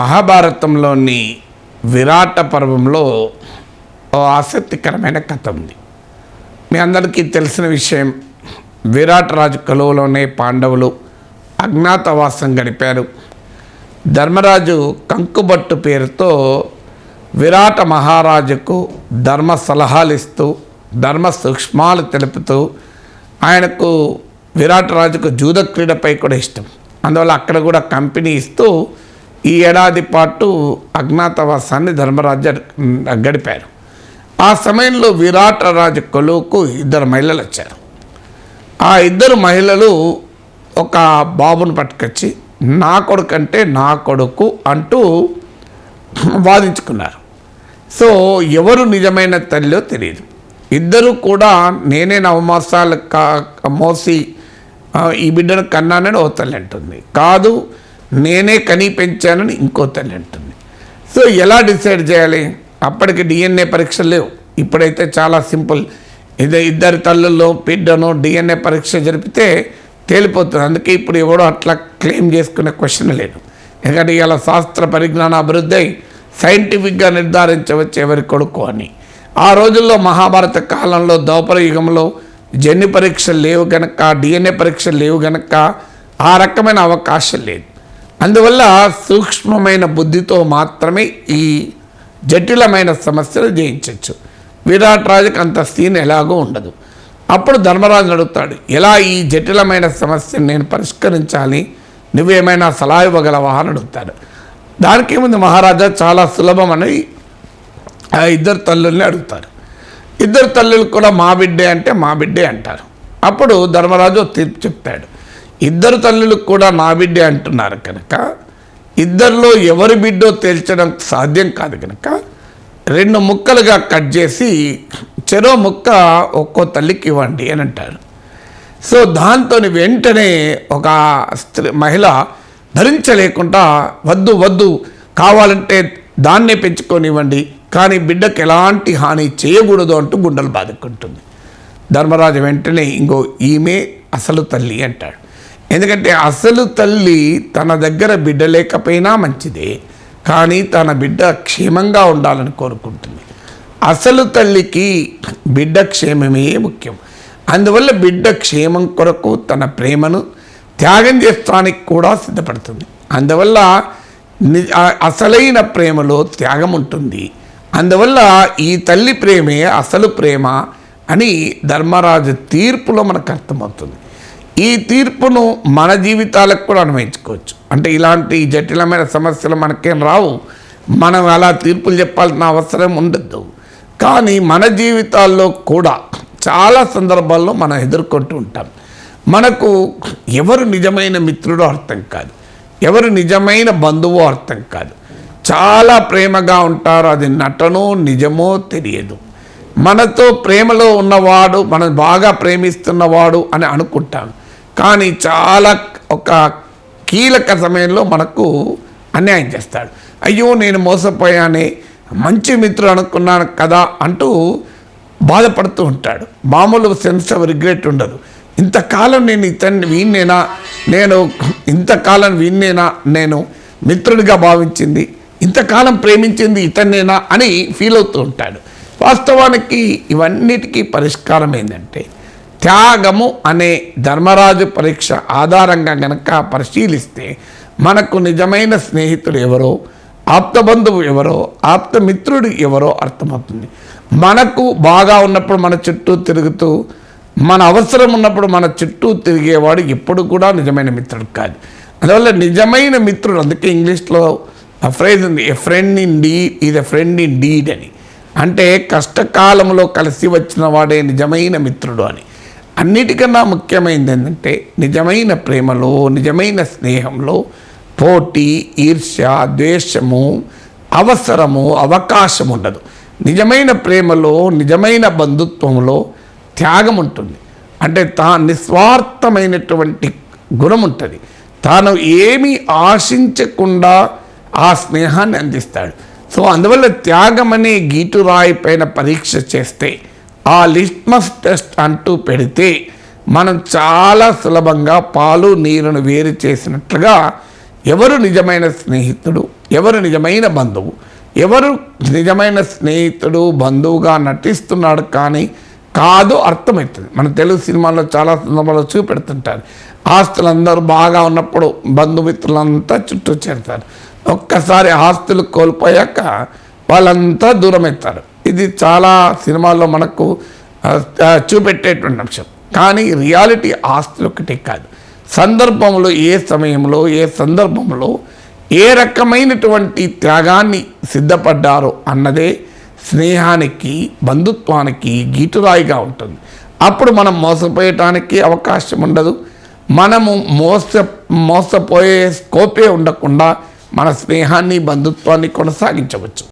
మహాభారతంలోని విరాట పర్వంలో ఓ ఆసక్తికరమైన కథ ఉంది. మీ అందరికీ తెలిసిన విషయం విరాట్ రాజు కలువలోనే పాండవులు అజ్ఞాతవాసం గడిపారు. ధర్మరాజు కంకుబట్టు పేరుతో విరాట మహారాజుకు ధర్మ సలహాలు ఇస్తూ ధర్మ సూక్ష్మాలు తెలుపుతూ ఆయనకు విరాట్ రాజుకు జూద క్రీడపై కూడా ఇష్టం. అందువల్ల అక్కడ కూడా కంపెనీ ఇస్తూ ఈ ఏడాది పాటు అజ్ఞాతవాసాన్ని ధర్మరాజ గడిపారు. ఆ సమయంలో విరాట రాజు కొలువుకు ఇద్దరు మహిళలు వచ్చారు. ఆ ఇద్దరు మహిళలు ఒక బాబును పట్టుకొచ్చి నా కొడుకు అంటే నా కొడుకు అంటూ వాదించుకున్నారు. సో ఎవరు నిజమైన తల్లిలో తెలియదు ఇద్దరు కూడా నేనే నవమాసాలు కా మోసి ఈ బిడ్డను కన్నానని ఓ తల్లి అంటుంది. కాదు నేనే కనిపించానని ఇంకో తల్లి అంటుంది. సో ఎలా డిసైడ్ చేయాలి? అప్పటికి డిఎన్ఏ పరీక్షలు లేవు. ఇప్పుడైతే చాలా సింపుల్. ఇదే ఇద్దరి తల్లుల్లో బిడ్డను డిఎన్ఏ పరీక్ష జరిపితే తేలిపోతుంది. అందుకే ఇప్పుడు ఎవడో అట్లా క్లెయిమ్ చేసుకునే క్వశ్చన్ లేదు. ఎందుకంటే ఇలా శాస్త్ర పరిజ్ఞాన అభివృద్ధి అయి సైంటిఫిక్గా నిర్ధారించవచ్చు ఎవరి కొడుకు అని. ఆ రోజుల్లో మహాభారత కాలంలో దౌపర యుగంలో జన్యు పరీక్షలు లేవు గనక డిఎన్ఏ పరీక్షలు లేవు గనక ఆ రకమైన అవకాశం లేదు. అందువల్ల సూక్ష్మమైన బుద్ధితో మాత్రమే ఈ జటిలమైన సమస్యలు జయించవచ్చు విరాట్ రాజుకి అంత సీన్ ఎలాగో ఉండదు. అప్పుడు ధర్మరాజు అడుగుతాడు ఎలా ఈ జటిలమైన సమస్యను నేను పరిష్కరించాలి? నువ్వేమైనా సలహా ఇవ్వగలవా? అని అడుగుతాడు. దానికేముంది మహారాజా చాలా సులభమని ఆ ఇద్దరు తల్లుల్ని అడుగుతారు. ఇద్దరు తల్లులు కూడా మా బిడ్డే అంటే మా బిడ్డే అంటారు. అప్పుడు ధర్మరాజు తీర్పు చెప్తాడు. ఇద్దరు తల్లులకు కూడా నా బిడ్డే అంటున్నారు కనుక ఇద్దరిలో ఎవరి బిడ్డో తేల్చడం సాధ్యం కాదు కనుక రెండు ముక్కలుగా కట్ చేసి చెరో ముక్క ఒక్కో తల్లికి ఇవ్వండి అని అంటారు. సో దాంతో వెంటనే ఒక స్త్రీ మహిళ ధరించలేకుండా వద్దు వద్దు కావాలంటే దాన్నే పెంచుకొనివ్వండి కానీ బిడ్డకు ఎలాంటి హాని చేయకూడదు అంటూ గుండెలు బాదుకుంటుంది ధర్మరాజు వెంటనే ఇంకో ఈమె అసలు తల్లి అంటాడు. ఎందుకంటే అసలు తల్లి తన దగ్గర బిడ్డ లేకపోయినా మంచిదే కానీ తన బిడ్డ క్షేమంగా ఉండాలని కోరుకుంటుంది. అసలు తల్లికి బిడ్డ క్షేమమే ముఖ్యం. అందువల్ల బిడ్డ క్షేమం కొరకు తన ప్రేమను త్యాగం చేస్తానికి కూడా సిద్ధపడుతుంది. అందువల్ల ని- అసలైన ప్రేమలో త్యాగం ఉంటుంది. అందువల్ల ఈ తల్లి ప్రేమే అసలు ప్రేమ అని ధర్మరాజు తీర్పులో మనకు అర్థమవుతుంది. ఈ తీర్పును మన జీవితాలకు కూడా అనుభవించుకోవచ్చు అంటే ఇలాంటి జటిలమైన సమస్యలు మనకేం రావు. మనం అలా తీర్పులు చెప్పాల్సిన అవసరం ఉండద్దు కానీ మన జీవితాల్లో కూడా చాలా సందర్భాల్లో మనం ఎదుర్కొంటూ ఉంటాం. మనకు ఎవరు నిజమైన మిత్రుడో అర్థం కాదు. ఎవరు నిజమైన బంధువో అర్థం కాదు. చాలా ప్రేమగా ఉంటారు. అది నటనో నిజమో తెలియదు. మనతో ప్రేమలో ఉన్నవాడు మనం బాగా ప్రేమిస్తున్నవాడు అని అనుకుంటాం. కానీ చాలా ఒక కీలక సమయంలో మనకు అన్యాయం చేస్తాడు. అయ్యో నేను మోసపోయానే మంచి మిత్రుడు అనుకున్నాను కదా అంటూ బాధపడుతూ ఉంటాడు. మామూలు సెన్స్ ఆఫ్ రిగ్రెట్ ఉండదు. ఇంతకాలం నేను ఇతన్ని వీణ్ణేనా? నేను ఇంతకాలం వీణ్ణేనా? నేను మిత్రుడిగా భావించింది ఇంతకాలం ప్రేమించింది ఇతన్నేనా అని ఫీల్ అవుతూ ఉంటాడు. వాస్తవానికి ఇవన్నిటికీ పరిష్కారం ఏంటంటే త్యాగము అనే ధర్మరాజు పరీక్ష ఆధారంగా గనక పరిశీలిస్తే మనకు నిజమైన స్నేహితుడు ఎవరో ఆప్తబంధువు ఎవరో ఆప్తమిత్రుడు ఎవరో అర్థమవుతుంది. మనకు బాగా ఉన్నప్పుడు మన చుట్టూ తిరుగుతూ మన అవసరం ఉన్నప్పుడు మన చుట్టూ తిరిగేవాడు ఎప్పుడు కూడా నిజమైన మిత్రుడు కాదు. అందువల్ల నిజమైన మిత్రుడు అందుకే ఇంగ్లీష్లో ఆ ఫ్రేజ్ ఉంది a friend in need is a friend in deed అని. అంటే కష్టకాలంలో కలిసి వచ్చిన వాడే నిజమైన మిత్రుడు అని. అన్నిటికన్నా ముఖ్యమైనది ఏంటంటే నిజమైన ప్రేమలో నిజమైన స్నేహంలో పోటీ ఈర్ష్య ద్వేషము అవసరము అవకాశం ఉండదు. నిజమైన ప్రేమలో నిజమైన బంధుత్వంలో త్యాగం ఉంటుంది. అంటే తా నిస్వార్థమైనటువంటి గుణం ఉంటుంది. తాను ఏమీ ఆశించకుండా ఆ స్నేహాన్ని అందిస్తాడు. సో అందువల్ల త్యాగం అనే గీటురాయి పైన పరీక్ష చేస్తే ఆ లిట్మస్ టెస్ట్ అంటూ పెడితే మనం చాలా సులభంగా పాలు నీరును వేరు చేసినట్లుగా ఎవరు నిజమైన స్నేహితుడు ఎవరు నిజమైన బంధువు ఎవరు నిజమైన స్నేహితుడు బంధువుగా నటిస్తున్నాడు కానీ కాదు అర్థమవుతుంది మన తెలుగు సినిమాల్లో చాలా సందర్భాల్లో చూపెడుతుంటారు. ఆస్తులందరూ బాగా ఉన్నప్పుడు బంధుమిత్రులంతా చుట్టూ చేరుతారు. ఒక్కసారి ఆస్తులు కోల్పోయాక వాళ్ళంతా దూరం అవుతారు ఇది చాలా సినిమాల్లో మనకు చూపెట్టేటువంటి అంశం. కానీ రియాలిటీ ఆస్తులు ఒకటే కాదు. సందర్భంలో ఏ సమయంలో ఏ సందర్భంలో ఏ రకమైనటువంటి త్యాగాన్ని సిద్ధపడ్డారో అన్నదే స్నేహానికి బంధుత్వానికి గీటురాయిగా ఉంటుంది. అప్పుడు మనం మోసపోయటానికి అవకాశం ఉండదు. మనము మోస మోసపోయే స్కోపే ఉండకుండా మన స్నేహాన్ని బంధుత్వాన్ని కొనసాగించవచ్చు.